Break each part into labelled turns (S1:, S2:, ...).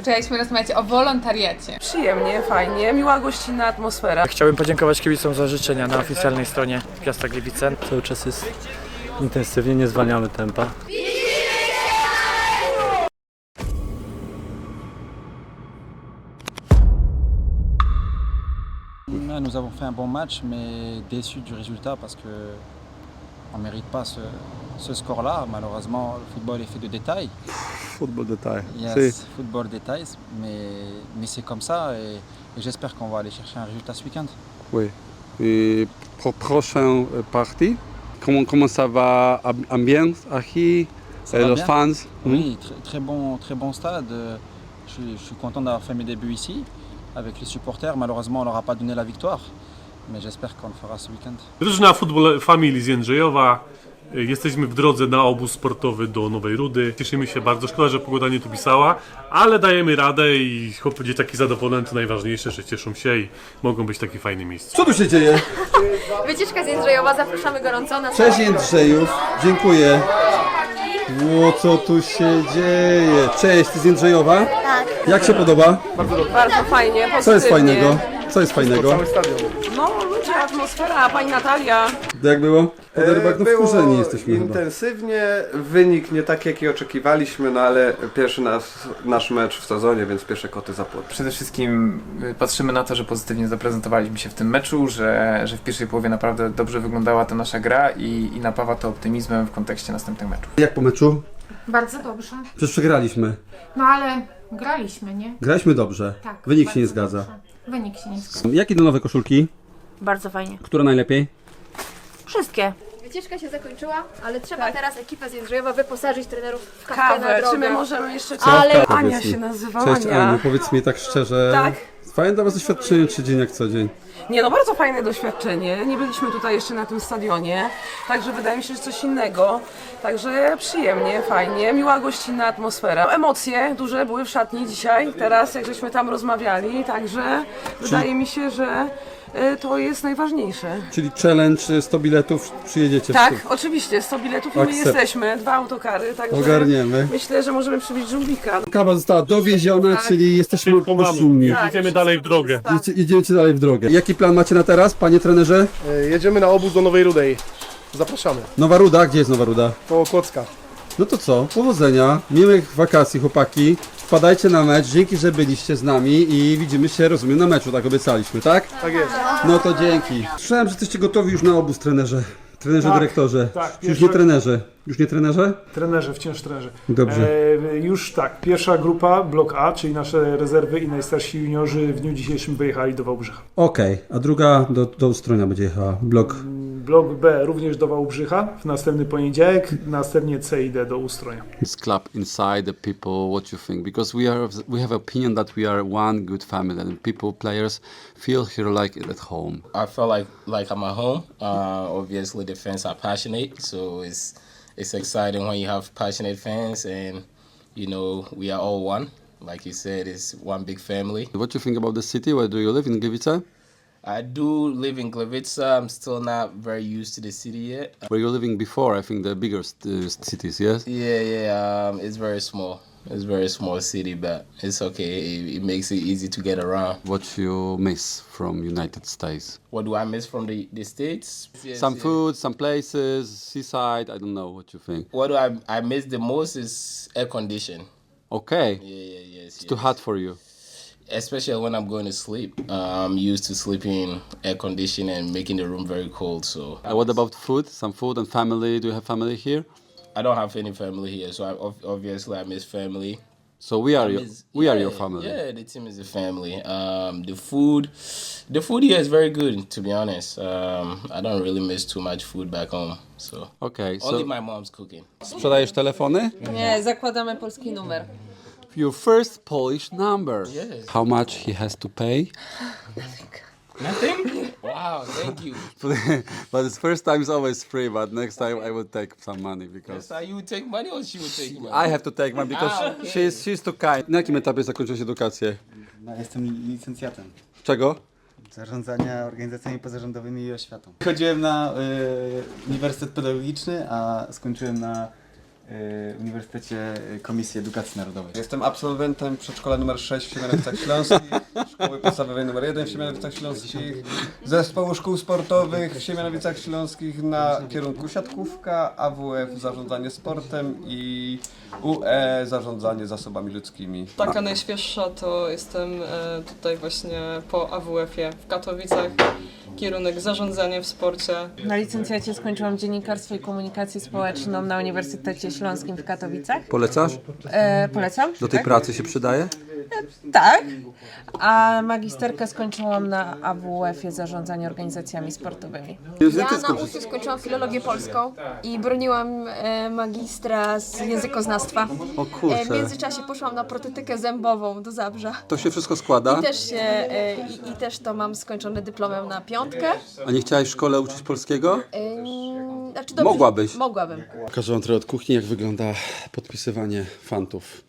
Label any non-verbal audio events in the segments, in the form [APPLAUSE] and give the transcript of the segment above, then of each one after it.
S1: Zaczęliśmy rozmawiać o wolontariacie.
S2: Przyjemnie, fajnie, miła gościnna atmosfera.
S3: Chciałbym podziękować kibicom za życzenia na oficjalnej stronie Piasta Gliwice.
S4: Cały czas jest intensywnie, nie zwalniamy tempa.
S5: Nous avons fait un bon match, mais déçu du résultat parce que on ne mérite pas ce, ce score-là. Malheureusement, le football est fait de détails.
S6: Football détail.
S5: Yes, football détails, mais, mais c'est comme ça et, et j'espère qu'on va aller chercher un résultat ce week-end.
S6: Oui. Et pour prochaine partie, comment, comment ça va am- Ambiance, et
S5: va
S6: les fans?
S5: Oui, très, très bon, très bon stade. Euh, Je suis, je suis content d'avoir fait mes débuts ici avec les supporters. Malheureusement, on leur a pas donné la victoire, mais j'espère qu'on le fera ce week-end.
S7: Drużyna Futbol Family z Jędrzejowa. Jesteśmy w drodze na obóz sportowy do Nowej Rudy. Cieszymy się bardzo. Szkoda, że pogoda nie tu pisała, ale dajemy radę i chłop- dzieciaki zadowolone to najważniejsze, że cieszą się i mogą być takie fajne miejsce.
S8: Co tu się dzieje?
S9: Wycieczka z Jędrzejowa, zapraszamy gorąco na
S8: Cześć Jędrzejów, dziękuję. Ło, co tu się dzieje? Cześć, ty z Jędrzejowa? Tak. Jak się podoba?
S2: Bardzo fajnie, pozytywnie.
S8: Co jest fajnego? Co jest fajnego?
S2: No, ludzie, atmosfera, pani Natalia.
S8: Jak było? Po derbach no
S10: Było
S8: wkurzeni jesteśmy chyba.
S10: intensywnie, wynik nie taki jaki oczekiwaliśmy, no ale pierwszy nas, nasz mecz w sezonie, więc pierwsze koty za płot.
S11: Przede wszystkim y, patrzymy na to, że pozytywnie zaprezentowaliśmy się w tym meczu, że, że w pierwszej połowie naprawdę dobrze wyglądała ta nasza gra i, i napawa to optymizmem w kontekście następnych meczów.
S8: Jak po meczu?
S9: Bardzo dobrze.
S8: Przecież przegraliśmy.
S9: No ale graliśmy, nie?
S8: Graliśmy dobrze.
S9: Tak.
S8: Wynik się nie zgadza.
S9: dobrze. Wynik się nie.
S8: Jakie do nowe koszulki?
S9: Bardzo fajnie.
S8: Która najlepiej?
S9: Wszystkie.
S12: Wycieczka się zakończyła, ale trzeba teraz ekipę z Jędrzejowa wyposażyć trenerów w kawę, na
S2: Kawę,
S12: drogę.
S2: czy my możemy jeszcze coś?
S12: Ale-
S8: Powiedz
S2: Ania
S8: mi.
S2: się nazywa,
S8: Cześć
S2: Ania.
S8: Aniu, powiedz mi tak szczerze.
S2: Tak.
S8: Fajne dla was doświadczenie, czy dzień jak co dzień?
S2: Nie no, bardzo fajne doświadczenie. Nie byliśmy tutaj jeszcze na tym stadionie, także wydaje mi się, że coś innego. Także przyjemnie, fajnie, miła gościnna atmosfera. Emocje duże były w szatni dzisiaj, teraz jak żeśmy tam rozmawiali, także wydaje mi się, że to jest najważniejsze.
S8: Czyli challenge 100 biletów przyjedziecie
S2: Tak,
S8: w
S2: oczywiście, 100 biletów i my
S8: Akcept.
S2: jesteśmy, dwa autokary, także
S8: Ogarniemy.
S2: myślę, że możemy przybić żółwika.
S8: Kawa została dowieziona, czyli jesteśmy rozumni.
S2: Tak,
S7: Idziemy dalej w drogę.
S8: Jedzie- Jedziecie dalej w drogę. Jaki plan macie na teraz, panie trenerze?
S10: Jedziemy na obóz do Nowej Rudej. Zapraszamy.
S8: Nowa Ruda? Gdzie jest Nowa Ruda?
S10: Koło Kłodzka.
S8: No to co, powodzenia, miłych wakacji chłopaki. Wpadajcie na mecz, dzięki, że byliście z nami i widzimy się, rozumiem, na meczu, tak obiecaliśmy, tak?
S10: Tak jest.
S8: No to dzięki. Słyszałem, że jesteście gotowi już na obóz, trenerze. Trenerze,
S7: Tak,
S8: dyrektorze.
S7: tak,
S8: Już
S7: pierwsze-
S8: nie trenerze. Już nie trenerze?
S7: Trenerze, wciąż trenerze.
S8: Dobrze.
S7: E, już tak, pierwsza grupa, blok A, czyli nasze rezerwy i najstarsi juniorzy w dniu dzisiejszym wyjechali do Wałbrzycha.
S8: Okej, a druga do, do Ustronia będzie jechała. Blok.
S7: Blok B również do Wałbrzycha w następny poniedziałek, następnie C i D do Ustronia.
S6: This club inside the people, what you think? Because we are, we have opinion that we are one good family, and people, players, feel here like at home.
S13: I feel like like I'm at home. Uh, obviously, the fans are passionate, so it's it's exciting when you have passionate fans, and you know we are all one. Like you said, it's one big family.
S6: What do you think about the city? Where do you live in Gliwice?
S13: I do live in Gliwice. I'm still not very used to the city yet.
S6: Where you're living before? I think the bigger uh, cities, yes.
S13: Yeah, yeah. Um, it's very small. It's a very small city, but it's okay. It, it makes it easy to get around.
S6: What you miss from United States?
S13: What do I miss from the the states? Yes,
S6: some
S13: yeah.
S6: food, some places, seaside. I don't know what you think.
S13: What do I I miss the most is air condition.
S6: Okay,
S13: Yeah, yeah, yes.
S6: it's too hot for you.
S13: Especially when I'm going to sleep. Uh, I'm used to sleeping in air conditioning and making the room very cold. So
S6: Uh, what about food? Some food and family? Do you have family here?
S13: I don't have any family here, so I, obviously I miss family.
S6: So we are your
S13: miss-
S6: we are your family.
S13: Yeah, the team is a family. Um, the food, the food here is very good. To be honest, um, I don't really miss too much food back home. So
S6: Okay, so
S13: only my mom's cooking.
S6: sprzedajesz telefony?
S2: Nie, zakładamy polski numer.
S6: Your first Polish number.
S13: Yes.
S6: How much he has to pay?
S13: Nothing. wow, thank you. [LAUGHS]
S6: but the first time is always free. But next time I will take some money because
S13: So you would take money or she would take money?
S6: I have to take money because
S13: Ah, okay.
S6: she's she's too kind. Na jakim etapie zakończyłeś edukację?
S3: No, jestem licencjatem
S6: Czego?
S3: zarządzania organizacjami pozarządowymi i oświatą. Chodziłem na y, Uniwersytet Pedagogiczny, a skończyłem na
S14: Uniwersytecie Komisji Edukacji Narodowej.
S10: Jestem absolwentem przedszkola numer 6 w Siemianowicach Śląskich, szkoły podstawowej numer 1 w Siemianowicach Śląskich, zespołu szkół sportowych w Siemianowicach Śląskich na kierunku siatkówka, AWF zarządzanie sportem i UE zarządzanie zasobami ludzkimi.
S15: Taka najświeższa to jestem e, tutaj właśnie po AWF-ie w Katowicach. Kierunek zarządzanie w sporcie.
S9: Na licencjacie skończyłam dziennikarstwo i komunikację społeczną na Uniwersytecie Śląskim w Katowicach.
S8: Polecasz?
S9: E, polecam.
S8: Do tej
S9: tak?
S8: pracy się przydaje?
S9: Tak. A magisterkę skończyłam na AWF-ie zarządzanie organizacjami sportowymi.
S12: Ja na USU skończyłam filologię polską i broniłam e, magistra z językoznawstwa.
S8: O
S12: E, w
S8: kurczę,
S12: międzyczasie poszłam na protetykę zębową do Zabrza.
S8: to się wszystko składa?
S12: I też, się, e, i, I też to mam skończone dyplomem na piątkę.
S8: A nie chciałeś w szkole uczyć polskiego?
S12: E, znaczy dobrze,
S8: Mogłabyś.
S12: Mogłabym.
S8: Pokażę wam trochę od kuchni, jak wygląda podpisywanie fantów.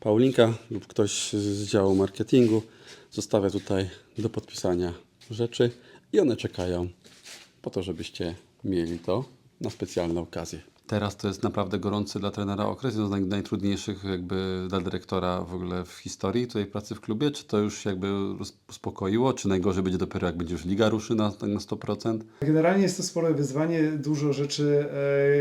S8: Paulinka lub ktoś z działu marketingu zostawia tutaj do podpisania rzeczy i one czekają po to, żebyście mieli to na specjalne okazje.
S6: Teraz to jest naprawdę gorący dla trenera okres, jeden z naj, najtrudniejszych jakby dla dyrektora w ogóle w historii tutaj pracy w klubie. Czy to już jakby uspokoiło, czy najgorzej będzie dopiero jak będzie już liga ruszy na, na 100%?
S16: Generalnie jest to spore wyzwanie, dużo rzeczy,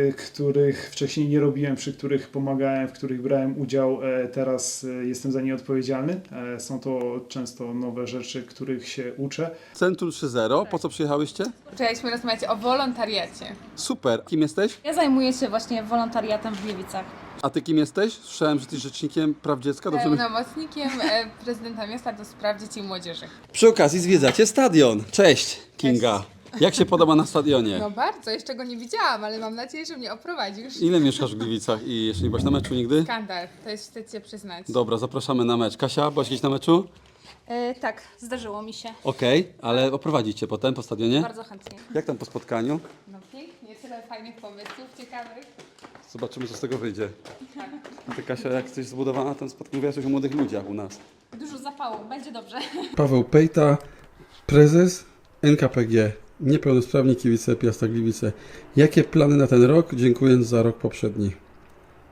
S16: e, których wcześniej nie robiłem, przy których pomagałem, w których brałem udział, e, teraz e, jestem za nie odpowiedzialny. E, są to często nowe rzeczy, których się uczę.
S8: Centrum 3.0, po co przyjechałyście?
S1: Chcieliśmy rozmawiać o wolontariacie.
S8: Super, kim jesteś?
S9: Ja zajmuję się właśnie wolontariatem w Gliwicach.
S8: A ty kim jesteś? Słyszałem, że jesteś rzecznikiem praw dziecka. Dobrze.
S1: Pełnomocnikiem e, prezydenta miasta do spraw dzieci i młodzieży.
S8: Przy okazji zwiedzacie stadion. Cześć, Kinga. Jak się podoba na stadionie?
S1: No bardzo, jeszcze go nie widziałam, ale mam nadzieję, że mnie oprowadzisz.
S8: Ile mieszkasz w Gliwicach i jeszcze nie byłaś na meczu nigdy?
S1: Skandal, to jest wstyd się przyznać.
S8: Dobra, zapraszamy na mecz. Kasia, byłaś kiedyś na meczu?
S9: E, tak, zdarzyło mi się.
S8: Okej, ale oprowadzicie potem po stadionie?
S9: Bardzo chętnie.
S8: Jak tam po spotkaniu?
S1: No pięknie, tyle fajnych pomysłów, ciekawych.
S8: Zobaczymy, co z tego wyjdzie. A ty, Kasia, jak jesteś zbudowana, ten spotkanie mówiłaś coś o młodych ludziach u nas.
S9: Dużo zapału, będzie dobrze. [LAUGHS]
S8: Paweł Pejta, prezes NKPG, niepełnosprawni kibice Piasta Gliwice. Jakie plany na ten rok, dziękując za rok poprzedni?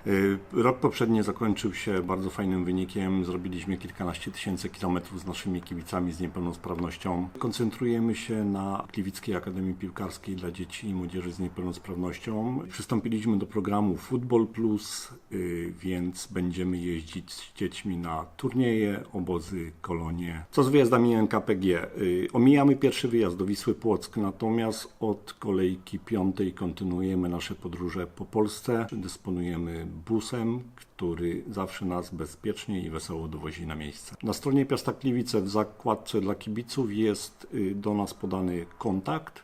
S17: Y, Rok poprzedni zakończył się bardzo fajnym wynikiem. Zrobiliśmy kilkanaście tysięcy kilometrów z naszymi kibicami z niepełnosprawnością. Koncentrujemy się na Gliwickiej Akademii Piłkarskiej dla dzieci i młodzieży z niepełnosprawnością. Przystąpiliśmy do programu Football Plus, y, więc będziemy jeździć z dziećmi na turnieje, obozy, kolonie. Co z wyjazdami NKPG? Y, Omijamy pierwszy wyjazd do Wisły Płock, natomiast od kolejki piątej kontynuujemy nasze podróże po Polsce. Dysponujemy busem, który zawsze nas bezpiecznie i wesoło dowozi na miejsce. Na stronie Piasta Gliwice w zakładce dla kibiców jest y, do nas podany kontakt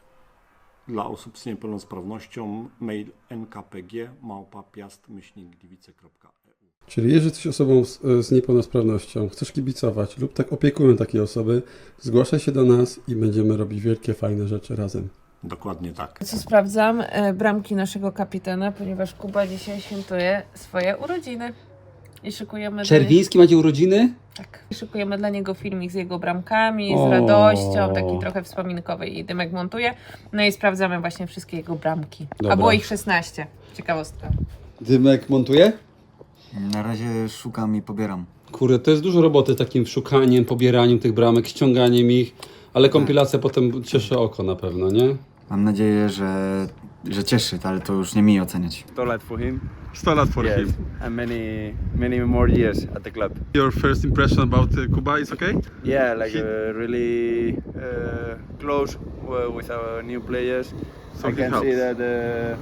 S17: dla osób z niepełnosprawnością mail nkpg małpa.piast-gliwice.eu
S8: Czyli jeżeli jesteś osobą z, z niepełnosprawnością, chcesz kibicować lub tak opiekują takiej osoby, zgłaszaj się do nas i będziemy robić wielkie, fajne rzeczy razem.
S17: Dokładnie tak.
S9: Co sprawdzam? E, bramki naszego kapitana, ponieważ Kuba dzisiaj świętuje swoje urodziny. I szykujemy
S8: Czerwiński macie urodziny?
S9: Tak. I szykujemy dla niego filmik z jego bramkami, z
S8: O.
S9: radością, taki trochę wspominkowy i Dymek montuje. No i sprawdzamy właśnie wszystkie jego bramki.
S8: Dobra.
S9: A było ich 16. Ciekawostka.
S8: Dymek montuje?
S14: Na razie szukam i pobieram.
S8: Kurde, to jest dużo roboty takim szukaniem, pobieraniem tych bramek, ściąganiem ich, ale kompilacja potem cieszy oko na pewno, nie?
S14: Mam nadzieję, że, że cieszy, ale to już nie mi oceniać.
S18: 100 lat for him.
S8: 100 lat for
S18: yes.
S8: him.
S18: And many, many more years at the club.
S8: Your first impression about uh, Kuba is okay?
S18: Yeah, like uh, really uh, close uh, with our new players.
S8: So
S18: I
S8: he
S18: can see
S8: helps.
S18: that uh,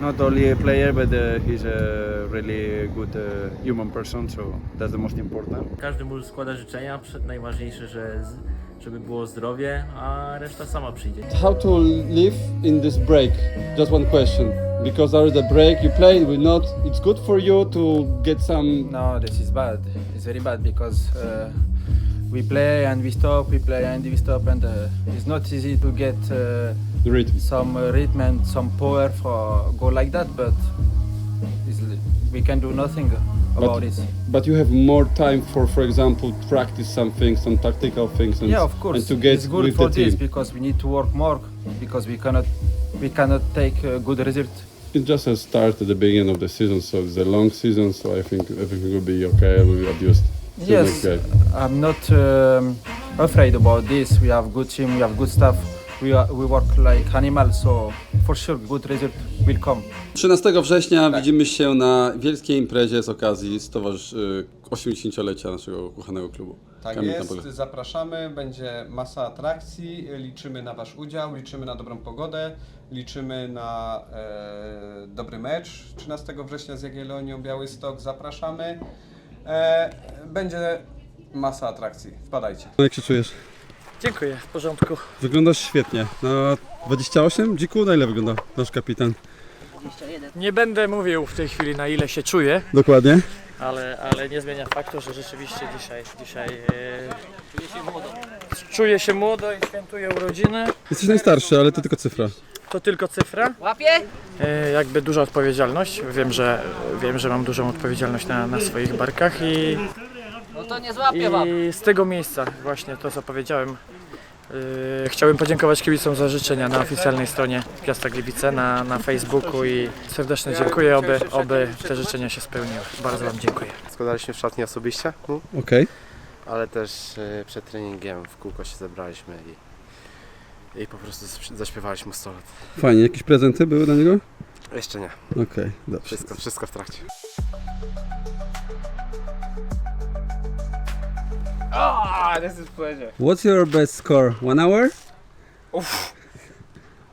S18: not only a player, but uh, he's a really good uh, human person. So that's the most important.
S3: Każdy może składa życzenia, przed- najważniejsze, że z- żeby było zdrowie, a reszta sama przyjdzie.
S8: How to live in this break? Just one question. Because there is a break, you play, we not. It's good for you to get some.
S5: No, this is bad. It's very bad because uh, we play and we stop, we play and we stop, and uh, it's not easy to get uh,
S8: rhythm.
S5: some uh, rhythm and some power for go like that. But it's, we can do nothing about
S8: but,
S5: it.
S8: but you have more time for, for example, practice some things, some tactical things, and,
S5: yeah, of course.
S8: and to get
S5: it's good for this
S8: team.
S5: because we need to work more because we cannot we cannot take a good result
S8: it's just a start at the beginning of the season, so it's a long season. So I think everything will be okay. Will adjust. to the next
S5: Yes. I'm not um, afraid about this. We have good team, we have good staff. We, are, we work like animals, so for sure good result will come.
S8: 13 września widzimy się na wielkiej imprezie z okazji stowarzysz... y, 80-lecia naszego ukochanego klubu.
S10: Tak
S8: Kamil
S10: jest,
S8: Napole.
S10: zapraszamy, będzie masa atrakcji, liczymy na Wasz udział, liczymy na dobrą pogodę, liczymy na e, dobry mecz 13 września z Jagiellonią Białystok, zapraszamy. E, będzie masa atrakcji, wpadajcie.
S8: Jak się czujesz?
S19: Dziękuję, w porządku.
S8: Wyglądasz świetnie. Na 28? Dziku, na ile wygląda nasz kapitan?
S19: Nie będę mówił w tej chwili na ile się czuję,
S8: Dokładnie.
S19: ale, ale nie zmienia faktu, że rzeczywiście dzisiaj, dzisiaj e, czuję się młodo i świętuję urodziny.
S8: Jesteś najstarszy, ale to tylko cyfra.
S19: To tylko cyfra.
S9: Łapie?
S19: E, jakby duża odpowiedzialność. Wiem, że, wiem, że mam dużą odpowiedzialność na, na swoich barkach i,
S9: No to nie złapie wam.
S19: i z tego miejsca właśnie to co powiedziałem. e, chciałbym podziękować kibicom za życzenia na oficjalnej stronie Piasta Gliwice na, na Facebooku i serdecznie dziękuję, oby, oby te życzenia się spełniły. Bardzo Wam dziękuję.
S20: Składaliśmy w szatni osobiście, no,
S8: Okej.
S20: ale też e, przed treningiem w kółko się zebraliśmy i, i po prostu zaśpiewaliśmy 100 lat.
S8: Fajnie. Jakieś prezenty były dla niego?
S20: Jeszcze nie.
S8: Okej, dobrze.
S20: Wszystko, wszystko w trakcie.
S13: Ah, this is pleasure.
S8: What's your best score? One hour?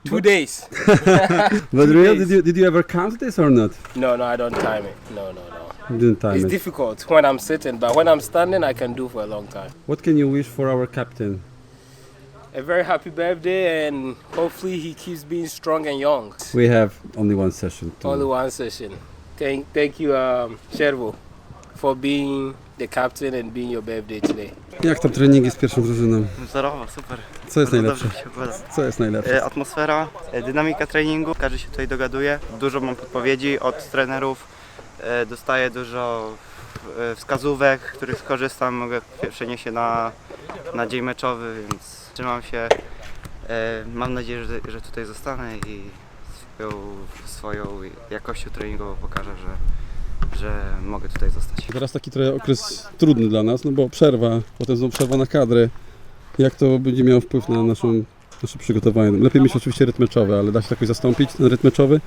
S13: Two days. [LAUGHS]
S8: But
S13: Two
S8: real,
S13: days.
S8: did you, did you ever count this or not?
S13: No, no, I don't time it. No, no, no.
S8: You didn't time
S13: it's
S8: it.
S13: difficult when I'm sitting, but when I'm standing, I can do for a long time.
S8: What can you wish for our captain?
S13: A very happy birthday, and hopefully he keeps being strong and young.
S8: We have only one session. To...
S13: Only one session. Thank, thank you, um, Shervo, for being the captain and being your birthday today.
S8: Jak tam treningi z pierwszą drużyną?
S21: Wzorowo, super.
S8: Co jest
S21: Bardzo
S8: najlepsze?
S21: dobrze się układa.
S8: Co jest najlepsze?
S21: E, Atmosfera, e, dynamika treningu, każdy się tutaj dogaduje. Dużo mam podpowiedzi od trenerów, e, dostaję dużo e, wskazówek, z których skorzystam, mogę przenieść się na, na dzień meczowy, więc trzymam się. E, Mam nadzieję, że, że tutaj zostanę i swoją, swoją jakością treningową pokażę, że, że mogę tutaj zostać.
S8: Teraz taki trochę okres trudny dla nas, no bo przerwa, potem znowu przerwa na kadry. Jak to będzie miało wpływ na naszą, nasze przygotowanie? Lepiej mieć oczywiście rytm meczowy, ale da się jakoś zastąpić ten rytm meczowy?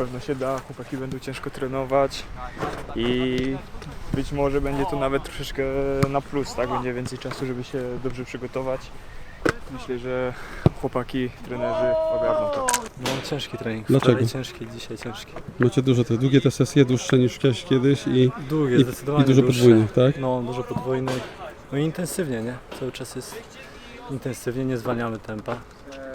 S22: Na pewno się da, chłopaki będą ciężko trenować i być może będzie to nawet troszeczkę na plus, tak? Będzie więcej czasu, żeby się dobrze przygotować. Myślę, że chłopaki, trenerzy ogarną to.
S4: No ciężki trening.
S8: Dlaczego?
S4: Wczoraj ciężki, dzisiaj ciężki.
S8: Macie dużo te długie te sesje, dłuższe niż kiedyś- kiedyś i,
S4: Długie,
S8: i,
S4: zdecydowanie
S8: i dużo
S4: dłuższe.
S8: podwójnych, tak?
S4: No, dużo podwójnych. No i intensywnie, nie? Cały czas jest intensywnie, nie zwalniamy tempa.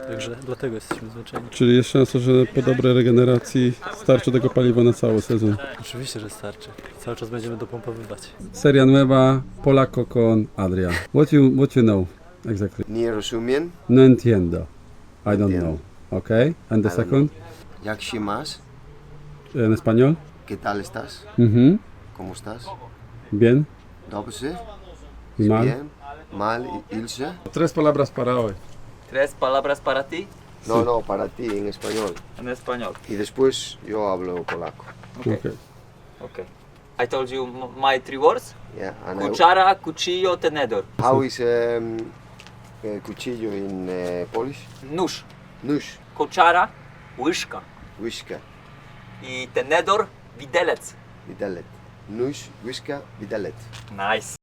S4: Także dlatego jesteśmy zmęczeni.
S8: Czyli jest szansa, że po dobrej regeneracji starczy tego paliwa na cały sezon.
S4: Oczywiście, że starczy. Cały czas będziemy dopompowywać.
S8: Seria Nueva, Polaco con Adria. What you, what you know exactly?
S23: Nie rozumiem.
S8: No entiendo. I don't know. Okay? And the
S23: I
S8: second?
S23: Jak się masz?
S8: En español?
S23: ¿Qué tal estás?
S8: Mhm.
S23: ¿Cómo estás?
S8: Bien.
S23: Dobrze?
S8: Mal.
S23: Bien? Mal? Ilse?
S8: Tres palabras para hoy.
S24: Tres palabras para ti
S23: No, no, para ti, en español.
S24: en español.
S23: Y después yo hablo polaco.
S24: Okay. Okay. I told you m- my three words.
S23: Yeah, and I-
S24: Cuchara, cuchillo, tenedor.
S23: How is um, uh, cuchillo in uh, Polish?
S24: Nóż.
S23: Nóż.
S24: Cuchara, łyżka.
S23: Łyżka.
S24: I tenedor, widelec.
S23: Widelec. Nóż, łyżka, widelec.
S24: Nice.